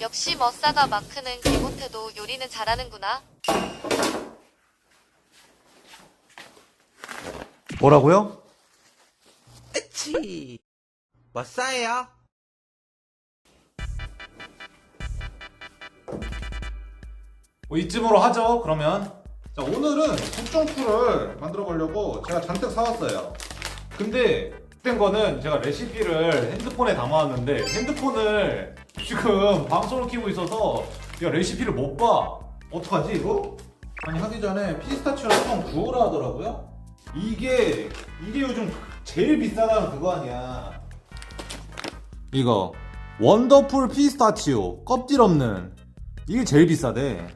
역시 머싸가 마크는 개 못해도 요리는 잘하는구나. 뭐라고요? 치. 멋싸예요. 뭐 이쯤으로 하죠 그러면 자 오늘은 국정풀을 만들어 보려고 제가 잔뜩 사왔어요 근데 된 거는 제가 레시피를 핸드폰에 담아왔는데 핸드폰을 지금 방송을 키고 있어서 야 레시피를 못 봐 어떡하지 이거? 아니 하기 전에 피스타치오를 한번 구우라 하더라고요 이게 이게 요즘 제일 비싸다는 그거 아니야 이거 원더풀 피스타치오 껍질 없는 이게 제일 비싸대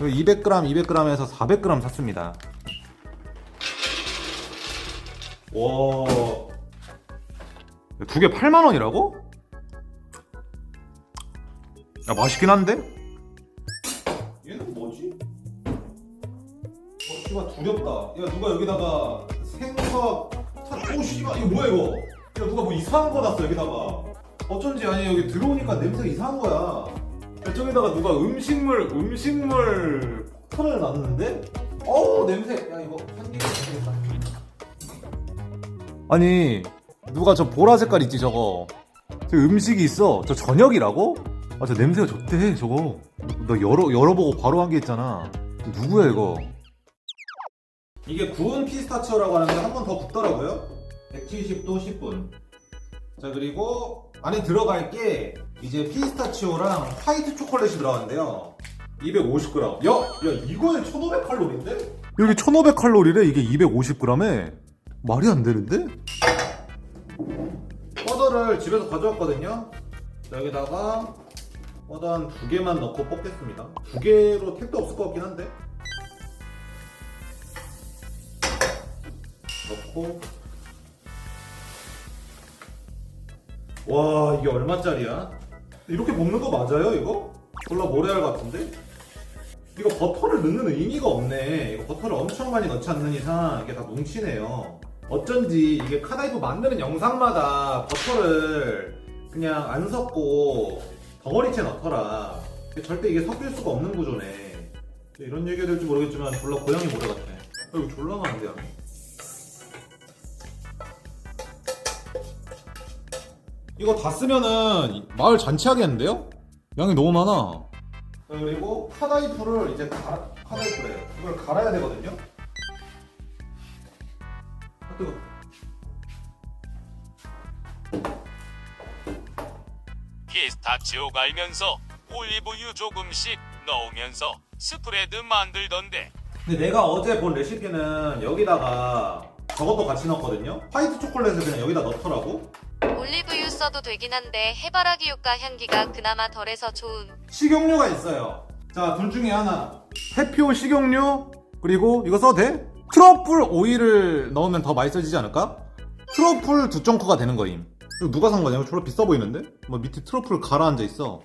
200g, 200g에서 400g 샀습니다. 와. 두 개 8만 원이라고? 야, 맛있긴 한데? 얘는 뭐지? 어, 씨발 두렵다. 야, 누가 여기다가 타... 오, 씨발, 이거 뭐야, 이거? 야, 누가 뭐 이상한 거 놨어, 여기다가. 어쩐지, 아니, 여기 들어오니까 냄새가 이상한 거야. 야, 저기다가 누가 음식물 음식물 폭탄을 놨는데? 어우 냄새 야 이거 한입 되겠다 아니 누가 저 보라 색깔 있지 저거 저 음식이 있어 저 저녁이라고? 아 저 냄새가 좋대 저거. 나 열어 열어보고 바로 한 게 있잖아. 누구야 이거? 이게 구운 피스타치오라고 하는데 한 번 더 굽더라고요. 170도 10분. 자 그리고 안에 들어갈 게 이제 피스타치오랑 화이트 초콜릿이 들어가는데요. 250g 야! 야 이거에 1500칼로리인데? 여기 1500칼로리래? 이게 250g에? 말이 안 되는데? 버터를 집에서 가져왔거든요. 자, 여기다가 한두 개만 넣고 볶겠습니다 두 개로 택도 없을 것 같긴 한데 넣고 와 이게 얼마짜리야? 이렇게 먹는 거 맞아요 이거? 졸라 모래알 같은데? 이거 버터를 넣는 의미가 없네 이거 버터를 엄청 많이 넣지 않는 이상 이게 다 뭉치네요 어쩐지 이게 카다이브 만드는 영상마다 버터를 그냥 안 섞고 덩어리째 넣더라 절대 이게 섞일 수가 없는 구조네 이런 얘기가 될지 모르겠지만 졸라 고양이 모래 같아 아, 이거 졸라 많은데 양이 이거 다 쓰면은 마을 잔치하겠는데요? 양이 너무 많아. 그리고 카다이프를 이제 가, 카다이프래. 이걸 갈아야 되거든요. 아, 뜨거. 피스타치오 갈면서 올리브유 조금씩 넣으면서 스프레드 만들던데 근데 내가 어제 본 레시피는 여기다가 저것도 같이 넣었거든요. 화이트 초콜릿을 그냥 여기다 넣더라고. 올리브유 써도 되긴 한데 해바라기 효과 향기가 그나마 덜해서 좋음. 식용유가 있어요. 자, 둘 중에 하나. 해표 식용유, 그리고 이거 써도 돼? 트러플 오일을 넣으면 더 맛있어지지 않을까? 트러플 두 정크가 되는 거임. 이거 누가 산 거냐? 이거 졸라 비싸 보이는데? 뭐 밑에 트러플 가라앉아 있어.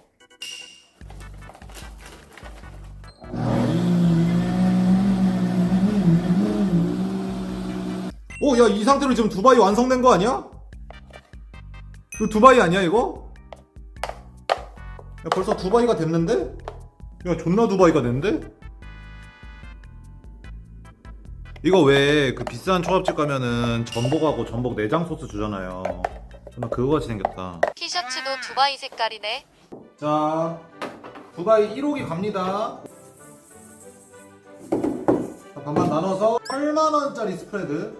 오, 야, 이 상태로 지금 두바이 완성된 거 아니야? 이거 두바이 아니야, 이거? 야 벌써 두바이가 됐는데? 야 존나 두바이가 됐는데? 이거 왜 그 비싼 초밥집 가면은 전복하고 전복 내장 소스 주잖아요 존나 그거 같이 생겼다 티셔츠도 두바이 색깔이네. 자 두바이 1호기 갑니다 자, 반반 나눠서 8만원짜리 스프레드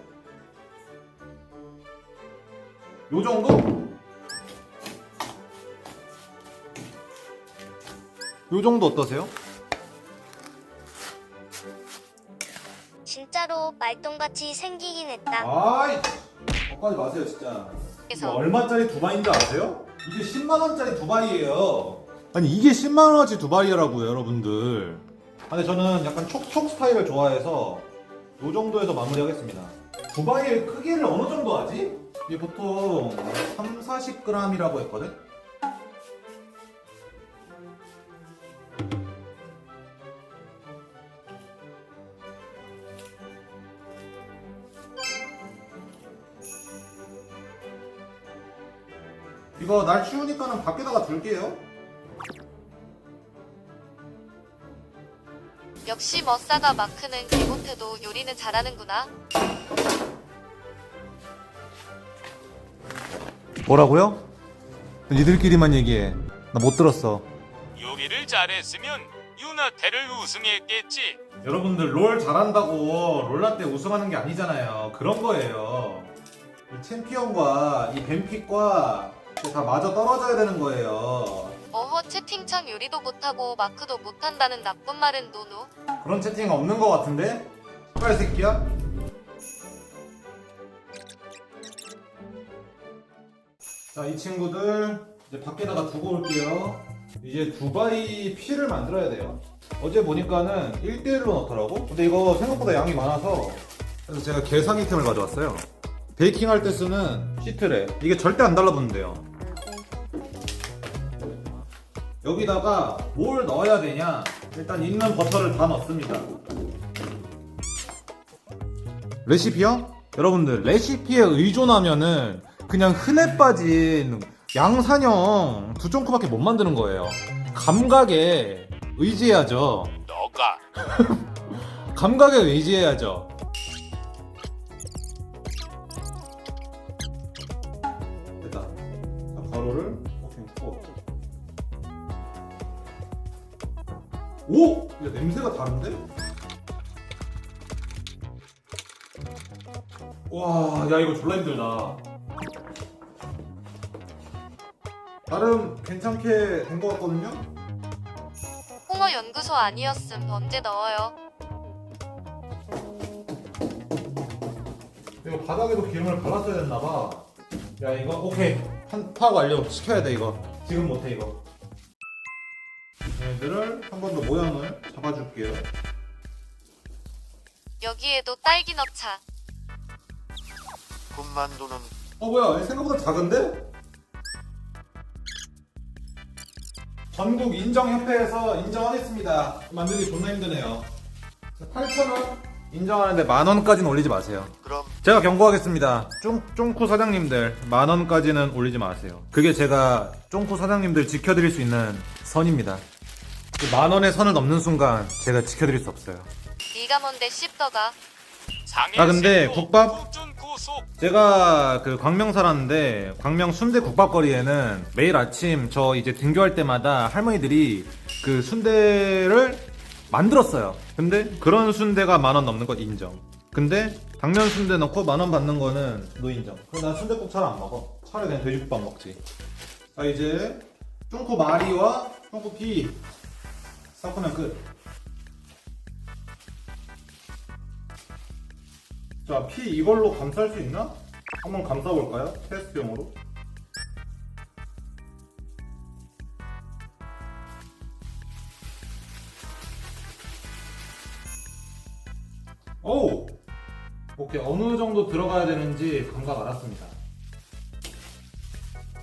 요 정도? 요 정도 어떠세요? 진짜로 말똥같이 생기긴 했다. 아이 엇가지 마세요 진짜 이거 그래서 얼마짜리 두바이인지 아세요? 이게 10만 원짜리 두바이예요 아니 이게 10만원어치 두바이라고요 여러분들 아, 근데 저는 약간 촉촉 스타일을 좋아해서 요 정도에서 마무리하겠습니다 두바이의 크기를 어느 정도 하지? 이게 보통 3, 40g이라고 했거든? 이거 날 추우니까는 밖에다가 둘게요. 역시 머싸가 마크는 개 못해도 요리는 잘하는구나. 뭐라고요? 니들끼리만 얘기해. 나 못 들었어. 요리를 잘했으면 유나테를 우승했겠지. 여러분들 롤 잘한다고 롤라 때 우승하는 게 아니잖아요. 그런 거예요. 이 챔피언과 이 뱀픽과 다 맞아 떨어져야 되는 거예요. 어허 채팅창 요리도 못하고 마크도 못한다는 나쁜 말은 노노. 그런 채팅 없는 거 같은데? 빨리 새끼야. 자, 이 친구들 이제 밖에다가 두고 올게요. 이제 두바이 피를 만들어야 돼요. 어제 보니까는 1대1로 넣더라고? 근데 이거 생각보다 양이 많아서 그래서 제가 계산 이템을 가져왔어요. 베이킹 할 때 쓰는 시트래. 이게 절대 안 달라붙는데요. 여기다가 뭘 넣어야 되냐? 일단 있는 버터를 다 넣습니다. 레시피요? 여러분들 레시피에 의존하면은 그냥 흔해 빠진 양산형 두종코밖에 못 만드는 거예요. 감각에 의지해야죠. 너가 감각에 의지해야죠. 오! 야, 냄새가 다른데? 와, 야 이거 졸라 힘들다. 나름 괜찮게 된 것 같거든요? 홍어 연구소 아니었음 언제 넣어요? 이거 바닥에도 기름을 발랐어야 됐나봐. 야 이거 오케이 한 파악 완료 시켜야 돼 이거. 지금 못해 이거. 얘들을 한 번 더 모양을 잡아줄게요. 여기에도 딸기 넣자. 군만두는 어 뭐야 얘 생각보다 작은데? 전국 인정협회에서 인정하겠습니다. 만들기 존나 힘드네요. 8,000원 인정하는데 만 원까지는 올리지 마세요. 그럼 제가 경고하겠습니다. 쫑, 쫑쿠 사장님들 만 원까지는 올리지 마세요. 그게 제가 쫑쿠 사장님들 지켜드릴 수 있는 선입니다. 그만 원의 선을 넘는 순간 제가 지켜드릴 수 없어요. 네가 뭔데 씹더가. 상해 아, 근데 국밥? 제가 그 광명 살았는데 광명 순대 국밥 거리에는 매일 아침 저 이제 등교할 때마다 할머니들이 그 순대를 만들었어요. 근데 그런 순대가 만 원 넘는 것 인정. 근데 당면 순대 넣고 만 원 받는 거는 노인정. 그럼 난 순대국 잘 안 먹어. 차라리 그냥 돼지국밥 먹지. 자 이제 쫑코 마리와 쫑코 피 섞으면 끝. 자, 피 이걸로 감쌀 수 있나? 한번 감싸볼까요? 테스트용으로. 오! 오케이, 어느 정도 들어가야 되는지 감각 알았습니다.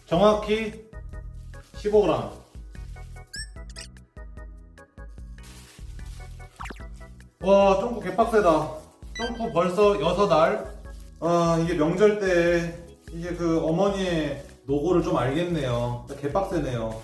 정확히 15g. 와, 쫑구 개빡세다. 점프 벌써 6알. 아, 이게 명절 때 이게 그 어머니의 노고를 좀 알겠네요. 개빡세네요.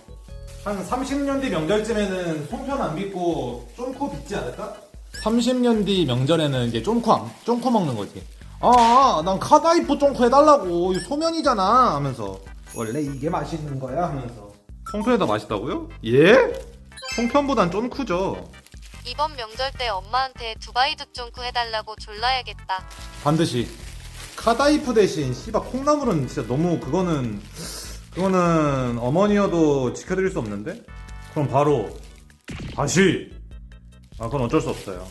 한 30년 뒤 명절쯤에는 송편 안 빚고 쫑코 빚지 않을까? 30년 뒤 명절에는 이제 쫑코 안, 쫑코 먹는 거지. 아, 난 카다이프 쫑코 해달라고. 이 소면이잖아. 하면서. 원래 이게 맛있는 거야. 하면서. 송편이 더 맛있다고요? 예? 송편보단 쫑쿠죠. 이번 명절 때 엄마한테 두바이 두쫑쿠 해달라고 졸라야겠다. 반드시. 카다이프 대신 씨바 콩나물은 진짜 너무 그거는 그거는 어머니여도 지켜드릴 수 없는데? 그럼 바로 다시! 아 그건 어쩔 수 없어요.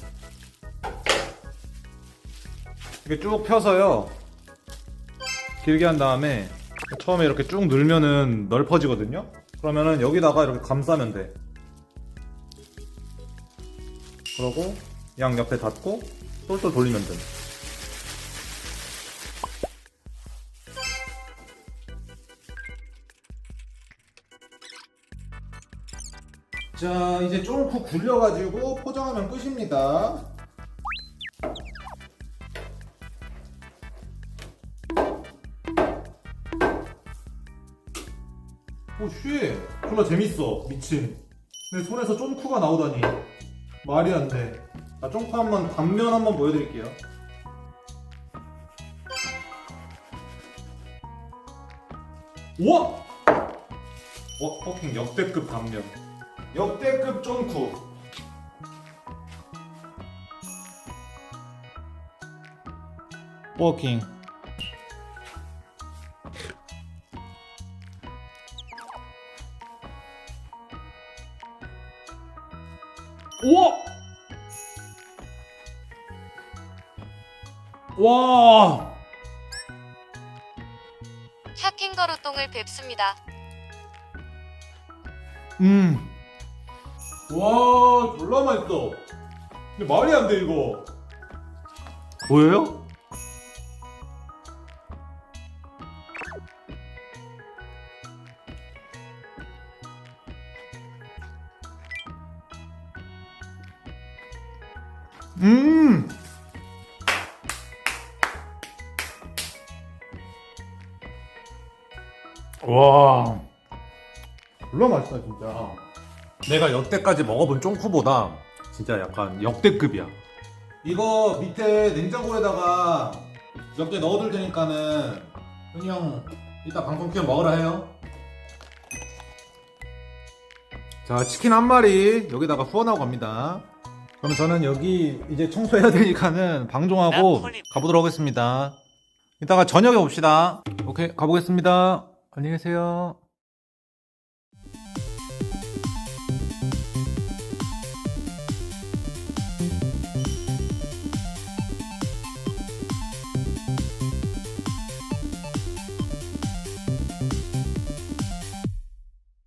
이게 쭉 펴서요. 길게 한 다음에 처음에 이렇게 쭉 늘면은 넓어지거든요? 그러면은 여기다가 이렇게 감싸면 돼 그러고 양 옆에 닫고 똘똘 돌리면 돼. 자 이제 쫑쿠 굴려가지고 포장하면 끝입니다. 오쉣. 졸라 재밌어 미친. 내 손에서 쫑쿠가 나오다니 말이 안 돼. 자, 쫑쿠 한번 단면 한번 보여드릴게요. 우와! 와, 퍼킹 역대급 단면. 역대급 쫑쿠. 워킹. 우와! 와! 샤킹거루 똥을 뵙습니다. 음. 와, 졸라 맛있어. 근데 말이 안 돼, 이거. 보여요? 졸라 맛있다, 진짜. 내가 여태까지 먹어본 쫑쿠보다 진짜 약간 역대급이야. 이거 밑에 냉장고에다가 몇개 넣어둘 테니까는 흔히 형 이따 방송 키면 먹으라 해요. 자 치킨 한 마리 여기다가 후원하고 갑니다. 그럼 저는 여기 이제 청소해야 되니까는 방종하고 가보도록 하겠습니다. 이따가 저녁에 봅시다. 오케이 가보겠습니다. 안녕히 계세요.